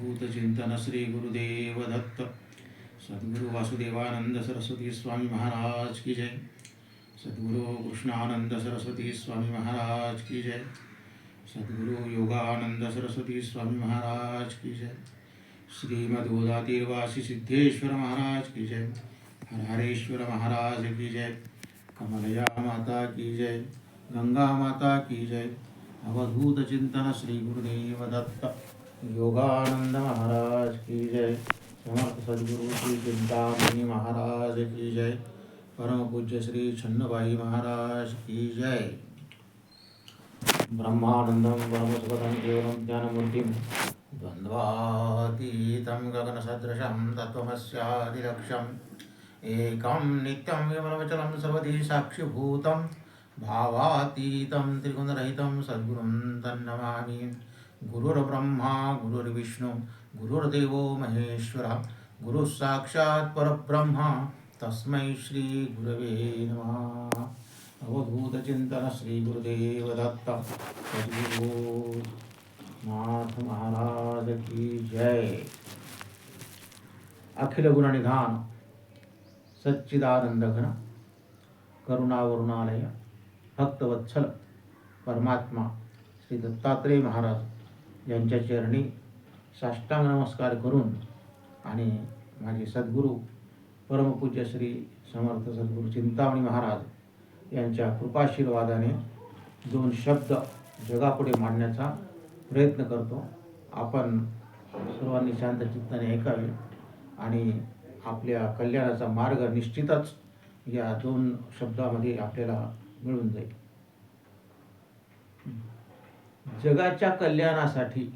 अवधूत चिंतन श्री गुरुदेव दत्त सद्गुरु वासुदेवानंद सरस्वती स्वामी महाराज की जय। सद्गुरु कृष्णानंद सरस्वती स्वामी महाराज की जय। सद्गुरु योगानंद सरस्वती स्वामी महाराज की जय। श्रीमदोदातीर्वासी सिद्धेश्वर महाराज की जय। हर हरेश्वर महाराज की जय। कमलया माता की जय। गंगा माता की जय। अवधूत चिंतन श्री गुरुदेव दत्त योगानंद महाराज की जय। समर्थ सद्गुरु श्री चिंतामणि महाराज की जय। परम पूज्य श्री छन्नबाई महाराज की जय। ब्रह्मानन्दं परमसुखदं केवलं ज्ञानमूर्तिं द्वन्द्वातीतं गगनसदृशं तत्त्वमस्यादिलक्ष्यम्। एकं नित्यं विमलवचलं सर्वधी साक्षिभूतं भावातीतं त्रिगुणरहितं सद्गुरुं तन्नमामि। गुरुर्ब्रह्मा गुरुर्विष्णू गुरुर्देवो महेश्वरः गुरुः साक्षात् परब्रह्मा तस्मै श्रीगुरवे नमः. अवधूतचिंतन श्री गुरुदेव दत्त नाथ महाराज की जय. अखिल गुणनिधान सच्चिदानंद घन करुणावरुणालय भक्तवत्सल परमात्मा श्री दत्तात्रेय महाराज. यांच्या चरणी साष्टांग नमस्कार करून आणि माझे सद्गुरू परमपूज्य श्री समर्थ सद्गुरू चिंतामणी महाराज यांच्या कृपाशीर्वादाने दोन शब्द जगापुढे मांडण्याचा प्रयत्न करतो. आपण सर्वांनी शांत चित्ताने ऐकावे आणि आपल्या कल्याणाचा मार्ग निश्चितच या दोन शब्दामध्ये आपल्याला मिळून जाईल. जगाच्या कल्याणासाठी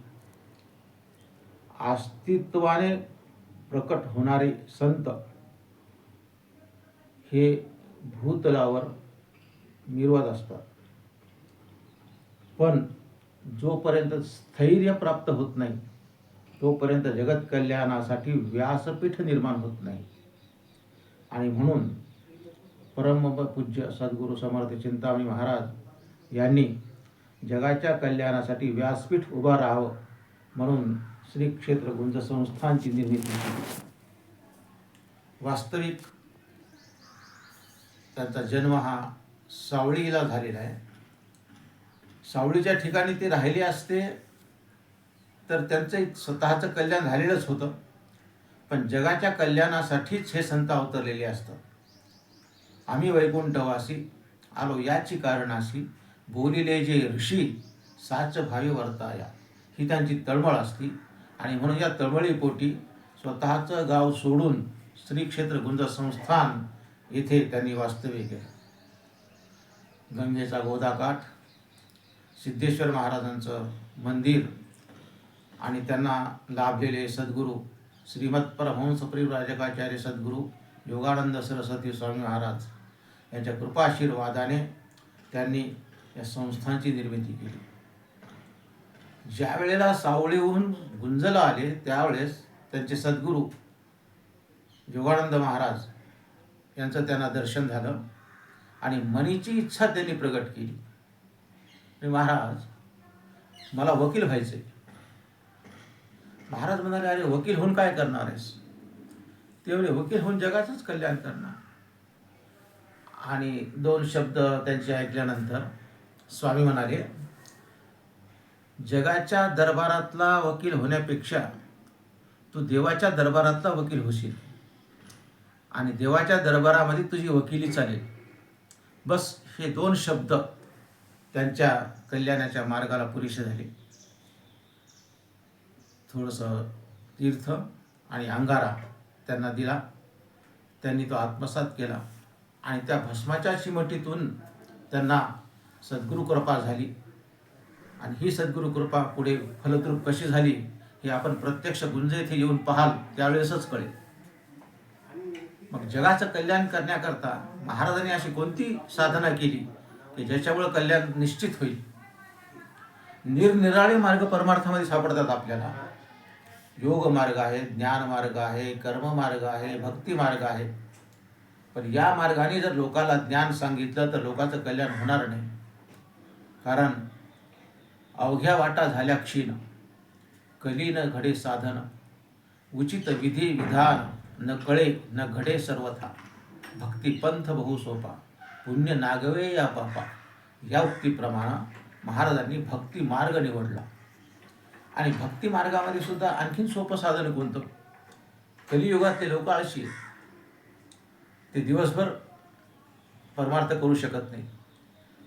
अस्तित्वाने प्रकट होणारे संत हे भूतलावर निर्वाद असतात. पण जोपर्यंत स्थैर्य प्राप्त होत नाही तोपर्यंत जगत कल्याणासाठी व्यासपीठ निर्माण होत नाही. आणि म्हणून परम पूज्य सद्गुरू समर्थ चिंतामणी महाराज यांनी जगाच्या कल्याणासाठी व्यासपीठ उभा राहावं म्हणून श्री क्षेत्र गुंज संस्थांची निर्मिती केली. वास्तविक त्यांचा जन्म हा सावळीला झालेला आहे. सावळीच्या ठिकाणी ते राहिले असते तर त्यांचं एक स्वतःचं कल्याण झालेलंच होतं. पण जगाच्या कल्याणासाठीच हे संत अवतरलेले असतात. आम्ही वैकुंठवासी आलो याची कारणाशी बोलिले जे ऋषी साच भावी वर्ताया. ही त्यांची तळमळ असती. आणि म्हणून या तळमळीपोटी स्वतःचं गाव सोडून श्री क्षेत्र गुंज संस्थान येथे त्यांनी वास्तव्य केलं. गंगेचा गोदाकाठ सिद्धेश्वर महाराजांचं मंदिर आणि त्यांना लाभलेले सद्गुरू श्रीमद परमहंस राजकाचार्य सद्गुरू योगानंद सरस्वती स्वामी महाराज यांच्या कृपाशीर्वादाने त्यांनी या संस्थांची निर्मिती केली. ज्या वेळेला सावळीहून गुंजला आले त्यावेळेस त्यांचे सद्गुरू योगानंद महाराज यांचं त्यांना दर्शन झालं आणि मनीची इच्छा त्यांनी प्रकट केली. आणि महाराज मला वकील व्हायचे महाराज म्हणाले अरे वकील होऊन काय करणार आहेस? तेवढे वकील होऊन जगाचंच कल्याण करणार. आणि दोन शब्द त्यांचे ऐकल्यानंतर स्वामी म्हणाले जगाच्या दरबारातला वकील होण्यापेक्षा तू देवाच्या दरबारातला वकील होशील. आणि देवाच्या दरबारामध्ये तुझी वकिली चालेल. बस हे दोन शब्द त्यांच्या कल्याणाच्या मार्गाला पुरेसे झाले. थोडंसं तीर्थ आणि अंगारा त्यांना दिला. त्यांनी तो आत्मसात केला आणि त्या भस्माच्या चिमटीतून त्यांना सद्गुरू कृपा झाली. आणि ही सद्गुरू कृपा पुढे फलद्रूप कशी झाली हे आपण प्रत्यक्ष गुंज येथे येऊन पाहाल त्यावेळेसच कळेल. मग जगाचं कल्याण करण्याकरता महाराजांनी अशी कोणती साधना केली की ज्याच्यामुळे कल्याण निश्चित होईल? निरनिराळे मार्ग परमार्थामध्ये सापडतात आपल्याला. योग मार्ग आहे ज्ञान मार्ग आहे कर्म मार्ग आहे भक्ती मार्ग आहे. पण या मार्गाने जर लोकाला ज्ञान सांगितलं तर लोकांचं कल्याण होणार नाही. कारण अवघ्या वाटा झाल्या क्षीण. कली न घडे साधन. उचित विधी विधान. न कळे न घडे सर्वथा. भक्ती पंथ बहु सोपा. पुण्य नागवे या पापा. या उक्तीप्रमाणे महाराजांनी भक्ती मार्ग निवडला. आणि भक्ती मार्गामध्ये सुद्धा आणखीन सोपं साधन कोणतं? कलियुगातले लोक अशी ते दिवसभर परमार्थ करू शकत नाही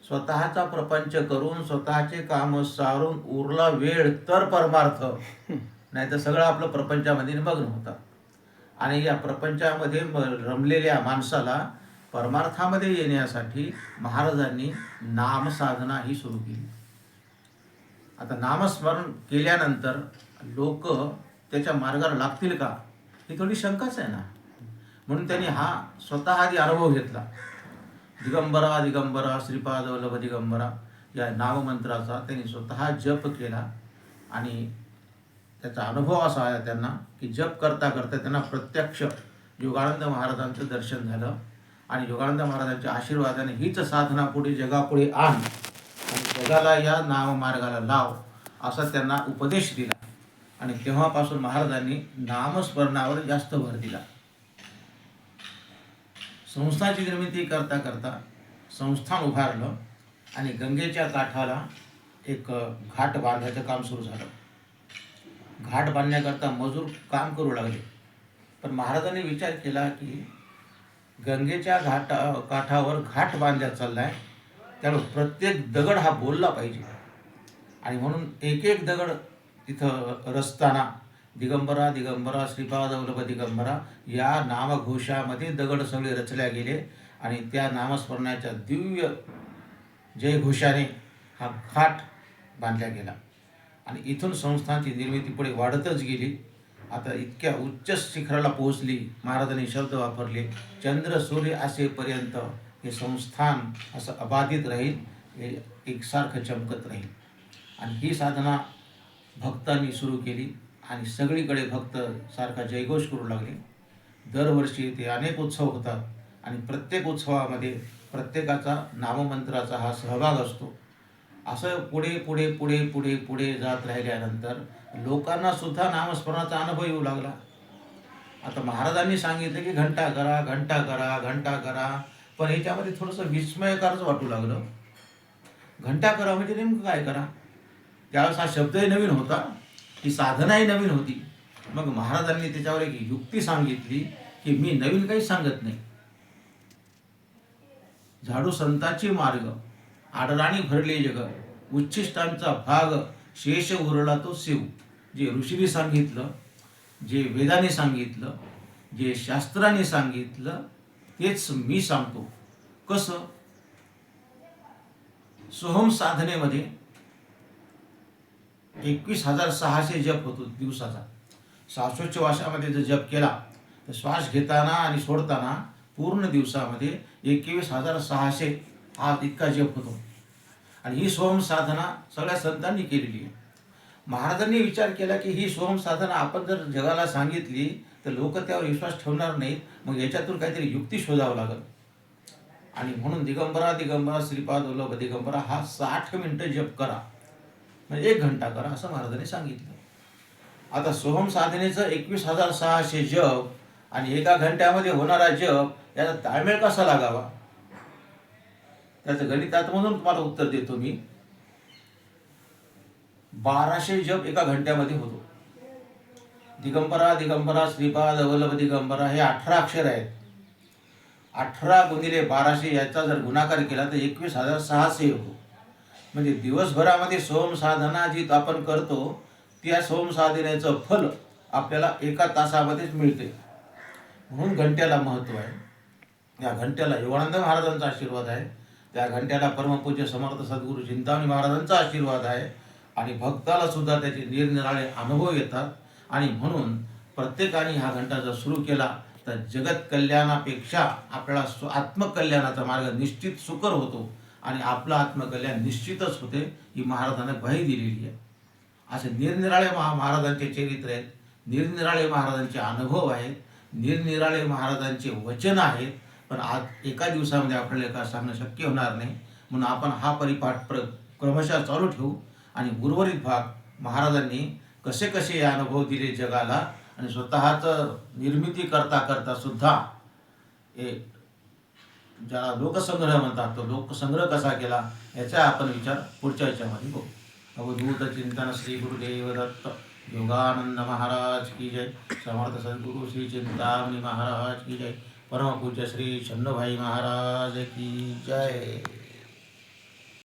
स्वतःचा प्रपंच करून स्वतःचे काम सारून उरला वेळ तर परमार्थ. नाही तर सगळं आपलं प्रपंचामध्ये निमग्न होतं. आणि या प्रपंचामध्ये रमलेल्या माणसाला परमार्थामध्ये येण्यासाठी महाराजांनी नामसाधना ही सुरू केली. आता नामस्मरण केल्यानंतर लोक त्याच्या मार्गाला लागतील का? ही थोडी शंकाच आहे ना. म्हणून त्यांनी हा स्वतः आधी अनुभव घेतला. दिगंबरा दिगंबरा श्रीपाद वल्लभ दिगंबरा या नाममंत्राचा त्यांनी स्वतः जप केला आणि त्याचा अनुभव असा आहे त्यांना की जप करता करता त्यांना प्रत्यक्ष योगानंद महाराजांचं दर्शन झालं. आणि योगानंद महाराजांच्या आशीर्वादाने हीच साधना पुढे जगापुढे आण आणि जगाला या नाममार्गाला लाव असा त्यांना उपदेश दिला. आणि तेव्हापासून महाराजांनी नामस्मरणावर जास्त भर दिला. संस्थाची निर्मिती करता करता संस्थान उभारलं आणि गंगेच्या काठाला एक घाट बांधायचं काम सुरू झालं. घाट बांधण्याकरता मजूर काम करू लागले. पण महाराजांनी विचार केला की गंगेच्या घाटा काठावर घाट बांधल्या चाललाय त्यामुळे प्रत्येक दगड हा बोलला पाहिजे. आणि म्हणून एक एक दगड तिथं रचताना दिगंबरा दिगंबरा श्रीपादवल्लभ दिगंबरा या नामघोषामध्ये दगड सगळे रचल्या गेले आणि त्या नामस्मरणाच्या दिव्य जयघोषाने हा घाट बांधला गेला. आणि इथून संस्थांची निर्मिती पुढे वाढतच गेली. आता इतक्या उच्च शिखराला पोहोचली महाराजांनी शब्द वापरले चंद्र सूर्य असेपर्यंत हे संस्थान असं अबाधित राहील हे एकसारखं चमकत राहील. आणि ही साधना भक्तांनी सुरू केली. आणि सगळीकडे भक्त सारखा जयघोष करू लागले. दरवर्षी ते अनेक उत्सव होतात आणि प्रत्येक उत्सवामध्ये प्रत्येकाचा नाममंत्राचा हा सहभाग असतो. असं पुढे पुढे पुढे पुढे पुढे जात राहिल्यानंतर लोकांना सुद्धा नामस्मरणाचा अनुभव येऊ लागला. आता महाराजांनी सांगितलं की घंटा करा घंटा करा घंटा करा. पण ह्याच्यामध्ये थोडंसं विस्मयकारच वाटू लागलं. घंटा करा म्हणजे नेमकं काय करा? त्यावेळेस हा शब्दही नवीन होता. ही साधनाही नवीन होती. मग महाराजांनी त्याच्यावर एक युक्ती सांगितली की मी नवीन काही सांगत नाही. झाडू संताची मार्ग आडराणी भरले जग उच्छिष्टांचा भाग शेष उरला तो शिव. जे ऋषीने सांगितलं जे वेदाने सांगितलं जे शास्त्राने सांगितलं तेच मी सांगतो. कसं? सोहम साधनेमध्ये एकवीस हजार सहाशे जप होतो दिवसाचा. श्वासोच्छवासामध्ये जर जप केला तर श्वास घेताना आणि सोडताना पूर्ण दिवसामध्ये एकवीस हजार सहाशे हा इतका जप होतो. आणि ही सोहम साधना सगळ्या संतांनी केलेली आहे. महाराजांनी विचार केला की ही सोहम साधना आपण जर जगाला सांगितली तर लोक त्यावर विश्वास ठेवणार नाहीत. मग याच्यातून काहीतरी युक्ती शोधावं लागल. आणि म्हणून दिगंबरा दिगंबरा श्रीपाद वल्लभ दिगंबरा हा साठ मिनटं जप करा. म्हणजे एक घंटा करा असं महाराजांनी सांगितलं. आता सोहम साधनेचं एकवीस हजार सहाशे जप आणि एका घंट्यामध्ये होणारा जप याचा ताळमेळ कसा लागावा? त्याचं गणितातमधून तुम्हाला उत्तर देतो मी. बाराशे जप एका घंट्यामध्ये होतो. दिगंबरा दिगंबरा श्रीपाद वल्लभ दिगंबरा हे अठरा अक्षर आहेत. अठरा गुणिले बाराशे याचा जर गुणाकार केला तर एकवीस हजार सहाशे होतो. म्हणजे दिवसभरामध्ये सोमसाधना जी आपण करतो त्या सोमसाधनेचं फल आपल्याला एका तासामध्येच मिळते. म्हणून घंट्याला महत्त्व आहे. या घंट्याला योगानंद महाराजांचा आशीर्वाद आहे. त्या घंट्याला परमपूज्य समर्थ सद्गुरू चिंतामणी महाराजांचा आशीर्वाद आहे. आणि भक्ताला सुद्धा त्याचे निरनिराळे अनुभव येतात. आणि म्हणून प्रत्येकाने हा घंटा जर सुरू केला तर जगत कल्याणापेक्षा आपल्याला आत्मकल्याणाचा मार्ग निश्चित सुकर होतो. आणि आपलं आत्मकल्याण निश्चितच होते ही महाराजांना भय दिलेली आहे. असे निरनिराळे महा महाराजांचे चरित्र आहेत निरनिराळे महाराजांचे अनुभव आहेत निरनिराळे महाराजांचे वचन आहेत पण आज एका दिवसामध्ये आपल्याला का सांगणं शक्य होणार नाही. म्हणून आपण हा परिपाठ प्र क्रमशः चालू ठेवू आणि उर्वरित भाग महाराजांनी कसे कसे अनुभव दिले जगाला आणि स्वतःचं निर्मिती करता करता सुद्धा हे ज्याला लोकसंग्रह म्हणतात तो लोकसंग्रह कसा केला याचा आपण विचार पुढच्या याच्यामध्ये बघू. अवधूत चिंतन श्री गुरुदेव दत्त. योगानंद महाराज की जय. समर्थ सद्गुरु श्री चिंतामणी महाराज की जय. परमपूज्य श्री छन्नभाई महाराज की जय.